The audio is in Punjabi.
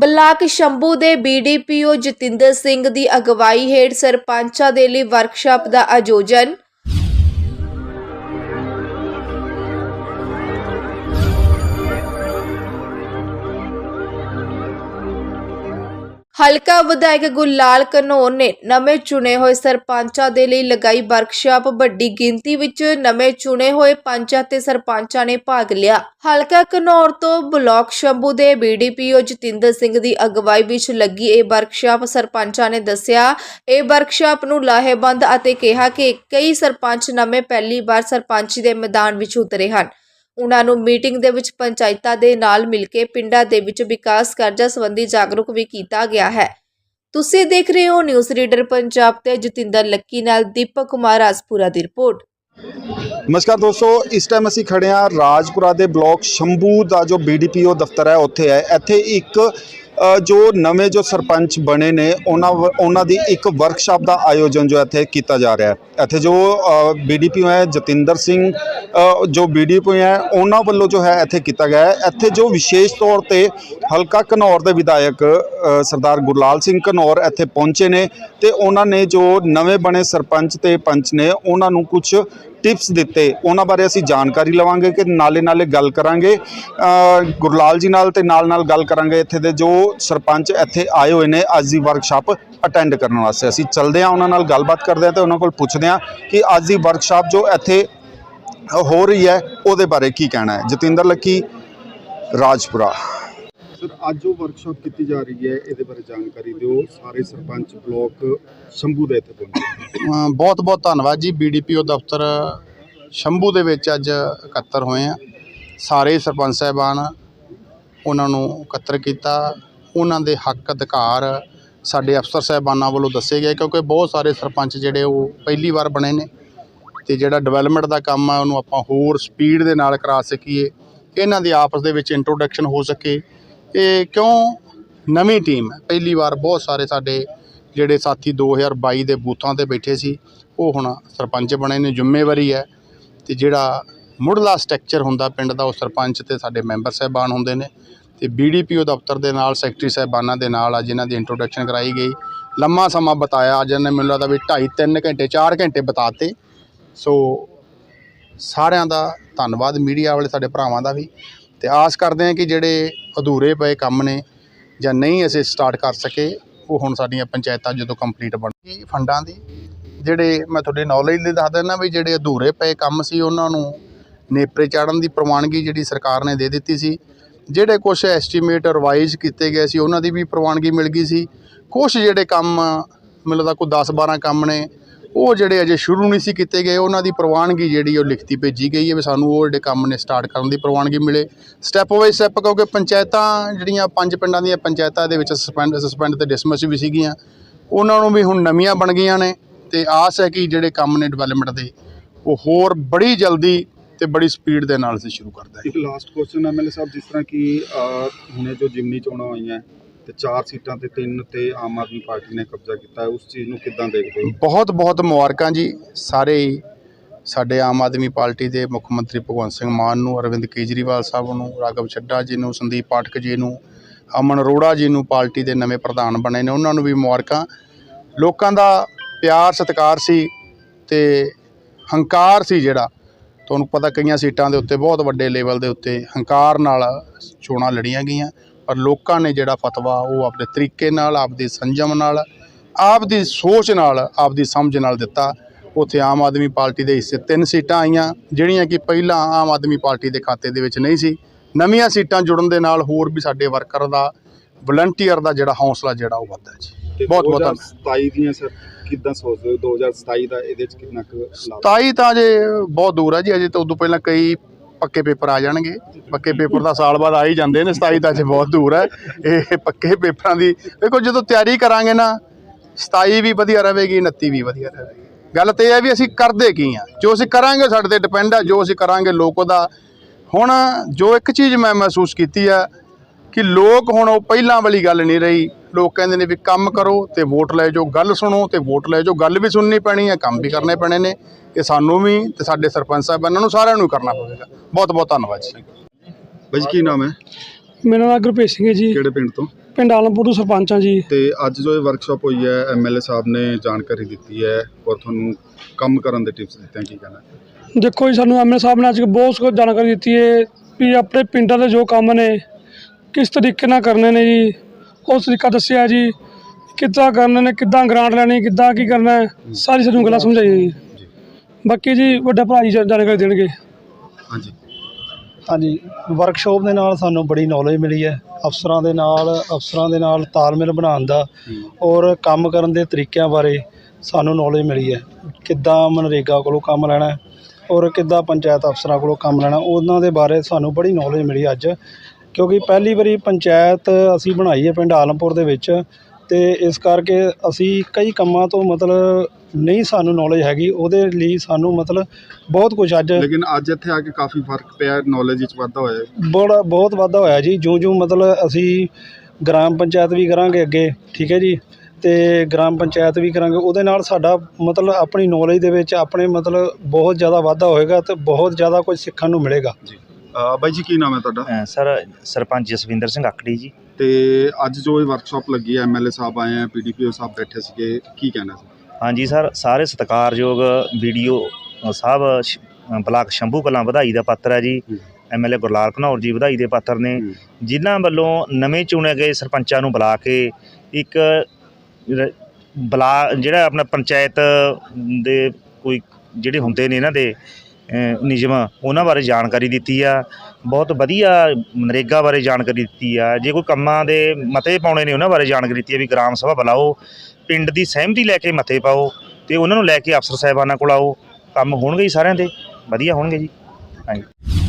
ਬਲਾਕ ਸ਼ੰਭੂ ਦੇ ਬੀਡੀਪੀਓ ਜਤਿੰਦਰ ਸਿੰਘ ਦੀ ਅਗਵਾਈ ਹੇਠ ਸਰਪੰਚਾਂ ਦੇ ਲਈ ਵਰਕਸ਼ਾਪ ਦਾ ਆਯੋਜਨ ਹਲਕਾ ਵਿਧਾਇਕ ਗੁਲਾਲ ਕਨੌਰ ਨੇ ਨਵੇਂ ਚੁਣੇ ਹੋਏ ਸਰਪੰਚਾਂ ਦੇ ਲਈ ਲਗਾਈ ਵਰਕਸ਼ਾਪ। ਵੱਡੀ ਗਿਣਤੀ ਵਿੱਚ ਨਵੇਂ ਚੁਣੇ ਹੋਏ ਪੰਚਾਂ ਤੇ ਸਰਪੰਚਾਂ ਨੇ ਭਾਗ ਲਿਆ। ਹਲਕਾ ਘਨੌਰ ਤੋਂ ਬਲਾਕ ਸ਼ੰਭੂ ਦੇ ਬੀਡੀਪੀਓ ਜਤਿੰਦਰ ਸਿੰਘ ਦੀ ਅਗਵਾਈ ਵਿੱਚ ਲੱਗੀ ਇਹ ਵਰਕਸ਼ਾਪ, ਸਰਪੰਚਾਂ ਨੇ ਦੱਸਿਆ। ਇਹ ਵਰਕਸ਼ਾਪ ਨੂੰ ਲਾਹੇਬੰਦ ਅਤੇ ਕਿਹਾ ਕਿ ਕਈ ਸਰਪੰਚ ਨਵੇਂ ਪਹਿਲੀ ਵਾਰ ਸਰਪੰਚੀ ਦੇ ਮੈਦਾਨ ਵਿੱਚ ਉਤਰੇ ਹਨ। ਉਹਨਾਂ ਨੂੰ ਮੀਟਿੰਗ ਦੇ ਵਿੱਚ ਪੰਚਾਇਤਾਂ ਦੇ ਨਾਲ ਮਿਲ ਕੇ ਪਿੰਡਾਂ ਦੇ ਵਿੱਚ ਵਿਕਾਸ ਕਾਰਜਾਂ ਸੰਬੰਧੀ ਜਾਗਰੂਕ ਵੀ ਕੀਤਾ ਗਿਆ ਹੈ। ਤੁਸੀਂ ਦੇਖ ਰਹੇ ਹੋ ਨਿਊਜ਼ ਰੀਡਰ ਪੰਜਾਬ ਤੇ ਜਤਿੰਦਰ ਲੱਕੀ ਨਾਲ ਦੀਪਕ ਕੁਮਾਰ ਰਾਜਪੁਰਾ ਦੀ ਰਿਪੋਰਟ। ਨਮਸਕਾਰ ਦੋਸਤੋ, ਇਸ ਟਾਈਮ ਅਸੀਂ ਖੜੇ ਹਾਂ ਰਾਜਪੁਰਾ ਦੇ ਬਲਾਕ ਸ਼ੰਭੂ ਦਾ ਜੋ ਬੀਡੀਪੀਓ ਦਫ਼ਤਰ ਹੈ, ਉੱਥੇ ਹੈ। ਇੱਥੇ ਇੱਕ ਜੋ ਨਵੇਂ ਜੋ ਸਰਪੰਚ ਬਣੇ ਨੇ ਉਹਨਾਂ ਵ- ਉਹਨਾਂ ਦੀ ਇੱਕ ਵਰਕਸ਼ਾਪ ਦਾ ਆਯੋਜਨ ਜੋ ਇੱਥੇ ਕੀਤਾ ਜਾ ਰਿਹਾ ਹੈ। ਇੱਥੇ ਜੋ ਬੀਡੀਪੀਓ ਹੈ ਜਤਿੰਦਰ ਸਿੰਘ ਅ, ਜੋ ਬੀਡੀਪੀਓ ਹੈ ਉਹਨਾਂ ਵੱਲੋਂ ਜੋ ਹੈ ਇੱਥੇ ਕੀਤਾ ਗਿਆ ਹੈ। ਇੱਥੇ ਜੋ ਵਿਸ਼ੇਸ਼ ਤੌਰ ਤੇ ਹਲਕਾ ਘਨੌਰ ਦੇ ਵਿਧਾਇਕ ਸਰਦਾਰ ਗੁਰਲਾਲ ਸਿੰਘ ਘਨੌਰ ਇੱਥੇ ਪਹੁੰਚੇ ਨੇ ਤੇ ਉਹਨਾਂ ਨੇ ਜੋ ਨਵੇਂ ਬਣੇ ਸਰਪੰਚ ਤੇ ਪੰਚ ਨੇ ਉਹਨਾਂ ਨੂੰ ਕੁਝ ਟਿਪਸ ਦਿੱਤੇ, ਉਹਨਾਂ ਬਾਰੇ ਅਸੀਂ ਜਾਣਕਾਰੀ ਲਵਾਂਗੇ ਕਿ ਨਾਲੇ ਨਾਲੇ ਗੱਲ ਕਰਾਂਗੇ। ਗੁਰਲਾਲ ਜੀ ਨਾਲ ਤੇ ਨਾਲ ਨਾਲ ਗੱਲ ਕਰਾਂਗੇ ਇੱਥੇ ਦੇ ਜੋ ਸਰਪੰਚ ਇੱਥੇ ਆਏ ਹੋਏ ਨੇ ਅੱਜ ਦੀ ਵਰਕਸ਼ਾਪ ਅਟੈਂਡ ਕਰਨ ਵਾਸਤੇ। ਅਸੀਂ ਚੱਲਦੇ ਹਾਂ, ਉਹਨਾਂ ਨਾਲ ਗੱਲਬਾਤ ਕਰਦੇ ਹਾਂ ਤੇ ਉਹਨਾਂ ਕੋਲ ਪੁੱਛਦੇ ਹਾਂ ਕਿ ਅੱਜ ਦੀ ਵਰਕਸ਼ਾਪ ਜੋ ਇੱਥੇ ਹੋ ਰਹੀ ਹੈ, ਉਹਦੇ ਬਾਰੇ ਕੀ ਕਹਿਣਾ ਹੈ। ਜਤਿੰਦਰ ਲੱਕੀ, ਰਾਜਪੁਰਾ। ਸਰ, ਅੱਜ ਉਹ ਵਰਕਸ਼ਾਪ ਕੀਤੀ ਜਾ ਰਹੀ ਹੈ, ਇਹਦੇ ਬਾਰੇ ਜਾਣਕਾਰੀ ਦਿਓ। ਸਾਰੇ ਸਰਪੰਚ ਬਲਾਕ ਸ਼ੰਭੂ ਦੇ ਇੱਥੇ ਪਹੁੰਚੇ ਬਹੁਤ ਬਹੁਤ ਧੰਨਵਾਦ ਜੀ। ਬੀਡੀਪੀਓ ਦਫ਼ਤਰ ਸ਼ੰਭੂ ਦੇ ਵਿੱਚ ਅੱਜ ਇਕੱਤਰ ਹੋਏ ਆ। ਸਾਰੇ ਸਰਪੰਚ ਸਾਹਿਬਾਨ ਉਹਨਾਂ ਨੂੰ ਇਕੱਤਰ ਕੀਤਾ। ਉਹਨਾਂ ਦੇ ਹੱਕ, ਅਧਿਕਾਰ ਸਾਡੇ ਅਫਸਰ ਸਾਹਿਬਾਨਾਂ ਵੱਲੋਂ ਦੱਸੇ ਗਏ, ਕਿਉਂਕਿ ਬਹੁਤ ਸਾਰੇ ਸਰਪੰਚ ਜਿਹੜੇ ਉਹ ਪਹਿਲੀ ਵਾਰ ਬਣੇ ਨੇ ਤੇ ਜਿਹੜਾ ਡਿਵੈਲਪਮੈਂਟ ਦਾ ਕੰਮ ਆ, ਉਹਨੂੰ ਆਪਾਂ ਹੋਰ ਸਪੀਡ ਦੇ ਨਾਲ ਕਰਾ ਸਕੀਏ। ਇਹਨਾਂ ਦੀ ਆਪਸ ਦੇ ਵਿੱਚ ਇੰਟਰੋਡਕਸ਼ਨ ਹੋ ਸਕੇ। ਇਹ ਕਿਉਂ ਨਵੀਂ ਟੀਮ ਹੈ? ਪਹਿਲੀ ਵਾਰ ਬਹੁਤ ਸਾਰੇ ਸਾਡੇ ਜਿਹੜੇ ਸਾਥੀ 2022 ਦੇ ਬੂਥਾਂ ਤੇ ਬੈਠੇ ਸੀ, ਉਹ ਹੁਣ ਸਰਪੰਚ ਬਣੇ ਨੇ, ਜ਼ਿੰਮੇਵਾਰੀ ਹੈ ਤੇ ਜਿਹੜਾ ਮੁੱਢਲਾ ਸਟਰਕਚਰ ਹੁੰਦਾ ਪਿੰਡ ਦਾ, ਉਹ ਸਰਪੰਚ ਤੇ ਸਾਡੇ ਮੈਂਬਰ ਸਾਹਿਬਾਨ ਹੁੰਦੇ ਨੇ ਤੇ ਬੀਡੀਪੀਓ ਦਫ਼ਤਰ ਦੇ ਨਾਲ ਸੈਕਟਰੀ ਸਾਹਿਬਾਨਾਂ ਦੇ ਨਾਲ ਅੱਜ ਇਹਨਾਂ ਦੀ ਇੰਟਰੋਡਕਸ਼ਨ ਕਰਾਈ ਗਈ। ਲੰਮਾ ਸਮਾਂ ਬਤਾਇਆ, ਅੱਜ ਇਹਨਾਂ ਨੇ ਮੈਨੂੰ ਲੱਗਦਾ ਵੀ 2.5 3 ਘੰਟੇ 4 ਘੰਟੇ ਬਤਾਤੇ। ਸੋ ਸਾਰਿਆਂ ਦਾ ਧੰਨਵਾਦ, ਮੀਡੀਆ ਵਾਲੇ ਸਾਡੇ ਭਰਾਵਾਂ ਦਾ ਵੀ। ਤੇ ਆਸ ਕਰਦੇ ਹਾਂ ਕਿ ਜਿਹੜੇ ਅਧੂਰੇ ਪਏ ਕੰਮ ਨੇ ਜਾਂ ਨਹੀਂ ਅਸੀਂ ਸਟਾਰਟ ਕਰ ਸਕੇ, ਉਹ ਹੁਣ ਸਾਡੀਆਂ ਪੰਚਾਇਤਾਂ ਜਦੋਂ ਕੰਪਲੀਟ ਬਣਨਗੀ ਫੰਡਾਂ ਦੀ। ਜਿਹੜੇ ਮੈਂ ਤੁਹਾਡੇ ਨੌਲੇਜ ਲਈ ਦੱਸ ਦਿੰਦਾ ਵੀ ਜਿਹੜੇ ਅਧੂਰੇ ਪਏ ਕੰਮ ਸੀ, ਉਹਨਾਂ ਨੂੰ ਨੇਪਰੇ ਚਾੜਨ ਦੀ ਪ੍ਰਵਾਨਗੀ ਜਿਹੜੀ ਸਰਕਾਰ ਨੇ ਦੇ ਦਿੱਤੀ ਸੀ। ਜਿਹੜੇ ਕੁਝ ਐਸਟੀਮੇਟ ਰਿਵਾਈਜ਼ ਕੀਤੇ ਗਏ ਸੀ, ਉਹਨਾਂ ਦੀ ਵੀ ਪ੍ਰਵਾਨਗੀ ਮਿਲ ਗਈ ਸੀ। ਕੁਝ ਜਿਹੜੇ ਕੰਮ, ਮੈਨੂੰ ਲੱਗਦਾ ਕੋਈ 10 12 ਕੰਮ ਨੇ ਉਹ ਜਿਹੜੇ ਅਜੇ ਸ਼ੁਰੂ ਨਹੀਂ ਸੀ ਕੀਤੇ ਗਏ, ਉਹਨਾਂ ਦੀ ਪ੍ਰਵਾਨਗੀ ਜਿਹੜੀ ਉਹ ਲਿਖਤੀ ਭੇਜੀ ਗਈ ਹੈ ਵੀ ਸਾਨੂੰ ਉਹ ਜਿਹੜੇ ਕੰਮ ਨੇ ਸਟਾਰਟ ਕਰਨ ਦੀ ਪ੍ਰਵਾਨਗੀ ਮਿਲੇ। ਸਟੈਪ ਬਾਈ ਸਟੈਪ ਕਿਉਂਕਿ ਪੰਚਾਇਤਾਂ ਜਿਹੜੀਆਂ ਪੰਜ ਪਿੰਡਾਂ ਦੀਆਂ ਪੰਚਾਇਤਾਂ ਦੇ ਵਿੱਚ ਸਸਪੈਂਡ ਸਸਪੈਂਡ ਤੇ ਡਿਸਮਿਸ ਵੀ ਸੀਗੀਆਂ, ਉਹਨਾਂ ਨੂੰ ਵੀ ਹੁਣ ਨਵੀਆਂ ਬਣ ਗਈਆਂ ਨੇ ਤੇ ਆਸ ਹੈ ਕਿ ਜਿਹੜੇ ਕੰਮ ਨੇ ਡਿਵੈਲਪਮੈਂਟ ਦੇ, ਉਹ ਹੋਰ ਬੜੀ ਜਲਦੀ ਤੇ ਬੜੀ ਸਪੀਡ ਦੇ ਨਾਲ ਅਸੀਂ ਸ਼ੁਰੂ ਕਰ ਦਾਂਗੇ। ਇੱਕ ਲਾਸਟ ਕੁਐਸਚਨ ਐਮਐਲਏ ਸਾਹਿਬ, ਜਿਸ ਤਰ੍ਹਾਂ ਕਿ ਹੁਣੇ ਜੋ ਜਿਮਨੀ ਚੋਣਾਂ ਹੋਈਆਂ ਤੇ ਚਾਰ ਸੀਟਾਂ ਤੇ ਤਿੰਨ ਤੇ ਆਮ ਆਦਮੀ ਪਾਰਟੀ ਨੇ ਕਬਜ਼ਾ ਕੀਤਾ ਹੈ। ਉਸ ਚੀਜ਼ ਨੂੰ ਕਿੱਦਾਂ ਦੇਖਦੇ ਹੋ? ਬਹੁਤ ਬਹੁਤ ਮੁਬਾਰਕਾਂ ਜੀ। ਸਾਰੇ ਹੀ ਸਾਡੇ ਆਮ ਆਦਮੀ ਪਾਰਟੀ ਦੇ ਮੁੱਖ ਮੰਤਰੀ ਭਗਵੰਤ ਸਿੰਘ ਮਾਨ ਨੂੰ, ਅਰਵਿੰਦ ਕੇਜਰੀਵਾਲ ਸਾਹਿਬ ਨੂੰ, ਰਾਘਵ ਚੱਡਾ ਜੀ ਨੂੰ, ਸੰਦੀਪ ਪਾਠਕ ਜੀ ਨੂੰ, ਅਮਨ ਅਰੋੜਾ ਜੀ ਨੂੰ ਪਾਰਟੀ ਦੇ ਨਵੇਂ ਪ੍ਰਧਾਨ ਬਣੇ ਨੇ। ਉਹਨਾਂ ਨੂੰ ਵੀ ਮੁਬਾਰਕਾਂ। ਲੋਕਾਂ ਦਾ ਪਿਆਰ, ਸਤਿਕਾਰ ਸੀ ਤੇ ਹੰਕਾਰ ਸੀ ਜਿਹੜਾ। ਤੁਹਾਨੂੰ ਪਤਾ ਕਈਆਂ ਸੀਟਾਂ ਦੇ ਉੱਤੇ, ਬਹੁਤ ਵੱਡੇ ਲੈਵਲ ਦੇ ਉੱਤੇ ਹੰਕਾਰ ਨਾਲ ਚੋਣਾਂ ਲੜੀਆਂ ਗਈਆਂ। ਪਰ ਲੋਕਾਂ ਨੇ ਜਿਹੜਾ ਫਤਵਾ ਉਹ ਆਪਣੇ ਤਰੀਕੇ ਨਾਲ ਆਪਦੀ ਸੰਜਮ ਨਾਲ ਆਪਦੀ ਸੋਚ ਨਾਲ ਆਪਦੀ ਸਮਝ ਨਾਲ ਦਿੱਤਾ। ਉੱਥੇ ਆਮ ਆਦਮੀ ਪਾਰਟੀ ਦੇ ਹਿੱਸੇ ਤਿੰਨ ਸੀਟਾਂ ਆਈਆਂ ਜਿਹੜੀਆਂ ਕਿ ਪਹਿਲਾਂ ਆਮ ਆਦਮੀ ਪਾਰਟੀ ਦੇ ਖਾਤੇ ਦੇ ਵਿੱਚ ਨਹੀਂ ਸੀ। ਨਵੀਆਂ ਸੀਟਾਂ ਜੁੜਨ ਦੇ ਨਾਲ ਹੋਰ ਵੀ ਸਾਡੇ ਵਰਕਰ ਦਾ ਵਲੰਟੀਅਰ ਦਾ ਜਿਹੜਾ ਹੌਸਲਾ ਜਿਹੜਾ ਉਹ ਵੱਧਦਾ ਜੀ। ਬਹੁਤ ਬਹੁਤ ਧੰਨਵਾਦ। 2027 ਦੀਆਂ ਸਰ ਕਿੱਦਾਂ ਸੋਚਦੇ ਹੋ? 2027 ਦਾ ਇਹਦੇ ਚ ਕਿੰਨਾ ਕੁ ਲਾਭ? 27 ਤਾਂ ਜੇ ਬਹੁਤ ਦੂਰ ਹੈ ਜੀ ਅਜੇ ਤਾਂ ਉਦੋਂ ਪਹਿਲਾਂ ਕਈ ਪੱਕੇ ਪੇਪਰ ਆ ਜਾਣਗੇ। ਪੱਕੇ ਪੇਪਰ ਦਾ ਸਾਲ ਬਾਅਦ ਆ ਹੀ ਜਾਂਦੇ ਨੇ 27 ਤਾਂ ਅਜੇ ਬਹੁਤ ਦੂਰ ਹੈ। ਇਹ ਪੱਕੇ ਪੇਪਰਾਂ ਦੀ, ਦੇਖੋ ਜਦੋਂ ਤਿਆਰੀ ਕਰਾਂਗੇ ਨਾ 27 ਵੀ ਵਧੀਆ ਰਹੇਗੀ 29 ਵੀ ਵਧੀਆ ਰਹੇਗੀ। ਗੱਲ ਤੇ ਇਹ ਹੈ ਵੀ ਅਸੀਂ ਕਰਦੇ ਕੀ ਆ? ਜੋ ਅਸੀਂ ਕਰਾਂਗੇ ਸਾਡੇ ਤੇ ਡਿਪੈਂਡ ਆ, ਜੋ ਅਸੀਂ ਕਰਾਂਗੇ ਲੋਕ ਉਹਦਾ ਹੁਣ ਜੋ ਇੱਕ ਚੀਜ਼ ਮੈਂ ਮਹਿਸੂਸ ਕੀਤੀ ਆ ਕਿ ਲੋਕ ਹੁਣ ਉਹ ਪਹਿਲਾਂ ਵਾਲੀ ਗੱਲ ਨਹੀਂ ਰਹੀ। ਲੋਕ ਕਹਿੰਦੇ ਨੇ ਵੀ ਕੰਮ ਕਰੋ ਤੇ ਵੋਟ ਲੈ ਜਾਓ ਗੱਲ ਸੁਣੋ ਤੇ ਵੋਟ ਲੈ ਜਾਓ। ਗੱਲ ਵੀ ਸੁਣਨੀ ਪੈਣੀ ਹੈ ਕੰਮ ਵੀ ਕਰਨੇ ਪੈਣੇ ਨੇ। ਇਹ ਸਾਨੂੰ ਵੀ ਤੇ ਸਾਡੇ ਸਰਪੰਚ ਸਾਹਿਬਾਨਾਂ ਨੂੰ ਸਾਰਿਆਂ ਨੂੰ ਕਰਨਾ ਪਵੇਗਾ। ਬਹੁਤ ਬਹੁਤ ਧੰਨਵਾਦ ਜੀ। ਬਾਈ ਜੀ, ਕੀ ਨਾਮ ਹੈ? ਮੇਰਾ ਨਾਮ ਗੁਰਪ੍ਰੀਤ ਸਿੰਘ ਹੈ ਜੀ। ਕਿਹੜੇ ਪਿੰਡ ਤੋਂ? ਪਿੰਡ ਆਲਮਪੁਰ ਤੋਂ ਸਰਪੰਚ ਹਾਂ ਜੀ। ਤੇ ਅੱਜ ਜੋ ਇਹ ਵਰਕਸ਼ਾਪ ਹੋਈ ਹੈ ਐਮਐਲਏ ਸਾਹਿਬ ਨੇ ਜਾਣਕਾਰੀ ਦਿੱਤੀ ਹੈ ਔਰ ਤੁਹਾਨੂੰ ਕੰਮ ਕਰਨ ਦੇ ਟਿਪਸ ਦਿੱਤੇ ਹਨ ਕੀ ਕਹਿਣਾ? ਦੇਖੋ ਜੀ ਸਾਨੂੰ ਐਮਐਲ ਸਾਹਿਬ ਨੇ ਅੱਜ ਬਹੁਤ ਕੁਝ ਜਾਣਕਾਰੀ ਦਿੱਤੀ ਹੈ ਵੀ ਆਪਣੇ ਪਿੰਡਾਂ ਦੇ ਜੋ ਕੰਮ ਨੇ ਕਿਸ ਤਰੀਕੇ ਨਾਲ ਕਰਨੇ ਨੇ ਜੀ? ਉਸ ਤਰੀਕਾ ਦੱਸਿਆ ਜੀ ਕਿੱਦਾਂ ਕਰਨੇ ਨੇ ਕਿੱਦਾਂ ਗ੍ਰਾਂਟ ਲੈਣੀ ਕਿੱਦਾਂ ਕੀ ਕਰਨਾ ਹੈ ਸਾਰੀ ਸਾਨੂੰ ਗੱਲਾਂ ਸਮਝਾਈਆਂ ਜੀ। ਜੀ ਬਾਕੀ ਜੀ ਵੱਡਾ ਭਰਾ ਜੀ ਜਾਣਕਾਰੀ ਦੇਣਗੇ। ਹਾਂਜੀ। ਹਾਂਜੀ ਵਰਕਸ਼ਾਪ ਦੇ ਨਾਲ ਸਾਨੂੰ ਬੜੀ ਨੌਲੇਜ ਮਿਲੀ ਹੈ। ਅਫਸਰਾਂ ਦੇ ਨਾਲ ਅਫਸਰਾਂ ਦੇ ਨਾਲ ਤਾਲਮੇਲ ਬਣਾਉਣ ਦਾ ਔਰ ਕੰਮ ਕਰਨ ਦੇ ਤਰੀਕਿਆਂ ਬਾਰੇ ਸਾਨੂੰ ਨੌਲੇਜ ਮਿਲੀ ਹੈ। ਕਿੱਦਾਂ ਮਨਰੇਗਾ ਕੋਲੋਂ ਕੰਮ ਲੈਣਾ ਹੈ ਔਰ ਕਿੱਦਾਂ ਪੰਚਾਇਤ ਅਫਸਰਾਂ ਕੋਲੋਂ ਕੰਮ ਲੈਣਾ ਉਹਨਾਂ ਦੇ ਬਾਰੇ ਸਾਨੂੰ ਬੜੀ ਨੌਲੇਜ ਮਿਲੀ ਅੱਜ। ਕਿਉਂਕਿ ਪਹਿਲੀ ਵਾਰੀ ਪੰਚਾਇਤ ਅਸੀਂ ਬਣਾਈ ਹੈ ਪਿੰਡ ਆਲਮਪੁਰ ਦੇ ਵਿੱਚ ਤੇ ਇਸ ਕਰਕੇ ਅਸੀਂ ਕਈ ਕੰਮਾਂ ਤੋਂ ਮਤਲਬ ਨਹੀਂ ਸਾਨੂੰ ਨੌਲੇਜ ਹੈਗੀ ਉਹਦੇ ਲਈ ਸਾਨੂੰ ਮਤਲਬ ਬਹੁਤ ਕੁਝ ਅੱਜ ਲੇਕਿਨ ਅੱਜ ਇੱਥੇ ਆ ਕੇ ਕਾਫੀ ਫ਼ਰਕ ਪਿਆ ਨੌਲੇਜ ਵਿੱਚ ਵਾਧਾ ਹੋਇਆ ਹੈ। ਬੜਾ ਬਹੁਤ ਵਾਧਾ ਹੋਇਆ ਜੀ ਜਿਉਂ ਜਿਉਂ ਮਤਲਬ ਅਸੀਂ ਗ੍ਰਾਮ ਪੰਚਾਇਤ ਵੀ ਕਰਾਂਗੇ ਅੱਗੇ ਠੀਕ ਹੈ ਜੀ ਤੇ ਗ੍ਰਾਮ ਪੰਚਾਇਤ ਵੀ ਕਰਾਂਗੇ ਉਹਦੇ ਨਾਲ ਸਾਡਾ ਮਤਲਬ ਆਪਣੀ ਨੌਲੇਜ ਦੇ ਵਿੱਚ ਆਪਣੇ ਮਤਲਬ ਬਹੁਤ ਜ਼ਿਆਦਾ ਵਾਧਾ ਹੋਏਗਾ ਤੇ ਬਹੁਤ ਜ਼ਿਆਦਾ ਕੁਝ ਸਿੱਖਣ ਨੂੰ ਮਿਲੇਗਾ ਜੀ ਅ, ਬਾਈ ਜੀ ਕੀ ਨਾਮ ਹੈ ਤੁਹਾਡਾ? ਅ, ਸਰ ਸਰਪੰਚ ਜਸਵਿੰਦਰ ਸਿੰਘ ਆਕੜੀ ਜੀ। ਤੇ ਅੱਜ ਜੋ ਇਹ ਵਰਕਸ਼ਾਪ ਲੱਗੀ ਹੈ ਐਮਐਲਏ ਸਾਹਿਬ ਆਏ ਹੈ ਪੀਡੀਪੀਓ ਸਾਹਿਬ ਬੈਠੇ ਸੀਗੇ ਕੀ ਕਹਿਣਾ ਸੀ? ਹਾਂਜੀ ਸਰ ਸਾਰੇ ਸਤਿਕਾਰਯੋਗ ਵੀਡੀਓ ਸਾਹਿਬ ਸ਼- ਅ, ਬਲਾਕ ਸ਼ੰਭੂ ਕਲਾਂ ਵਧਾਈ ਦਾ ਪਾਤਰ ਹੈ ਜੀ। ਹੂੰ। ਐਮਐਲਏ ਗੁਰਲਾਲ ਘਨੌਰ ਜੀ ਵਧਾਈ ਦੇ ਪਾਤਰ ਨੇ। ਹੂੰ। ਜਿਨ੍ਹਾਂ ਵੱਲੋਂ ਨਵੇਂ ਚੁਣੇ ਗਏ ਸਰਪੰਚਾਂ ਨੂੰ ਬੁਲਾ ਕੇ ਇੱਕ ਰ- ਬਲਾ ਜਿਹੜਾ ਆਪਣਾ ਪੰਚਾਇਤ ਦੇ ਕੋਈ ਜਿਹੜੇ ਹੁੰਦੇ ਨੇ ਇਹਨਾਂ ਦੇ ਨਿਯਮ ਉਹਨਾਂ ਬਾਰੇ ਜਾਣਕਾਰੀ ਦਿੱਤੀ ਆ। ਬਹੁਤ ਵਧੀਆ ਨਰੇਗਾ ਬਾਰੇ ਜਾਣਕਾਰੀ ਦਿੱਤੀ ਆ। ਜੇ ਕੋਈ ਕੰਮਾਂ ਦੇ ਮਤੇ ਪਾਉਣੇ ਨੇ ਉਹਨਾਂ ਬਾਰੇ ਜਾਣਕਾਰੀ ਦਿੱਤੀ ਆ ਵੀ ਗ੍ਰਾਮ ਸਭਾ ਬੁਲਾਓ, ਪਿੰਡ ਦੀ ਸਹਿਮਤੀ ਲੈ ਕੇ ਮਤੇ ਪਾਓ ਤੇ ਉਹਨਾਂ ਨੂੰ ਲੈ ਕੇ ਅਫਸਰ ਸਾਹਿਬਾਨਾਂ ਕੋਲ ਆਓ। ਕੰਮ ਹੋਣਗੇ ਜੀ ਸਾਰਿਆਂ ਦੇ। ਵਧੀਆ ਹੋਣਗੇ ਜੀ। ਹਾਂਜੀ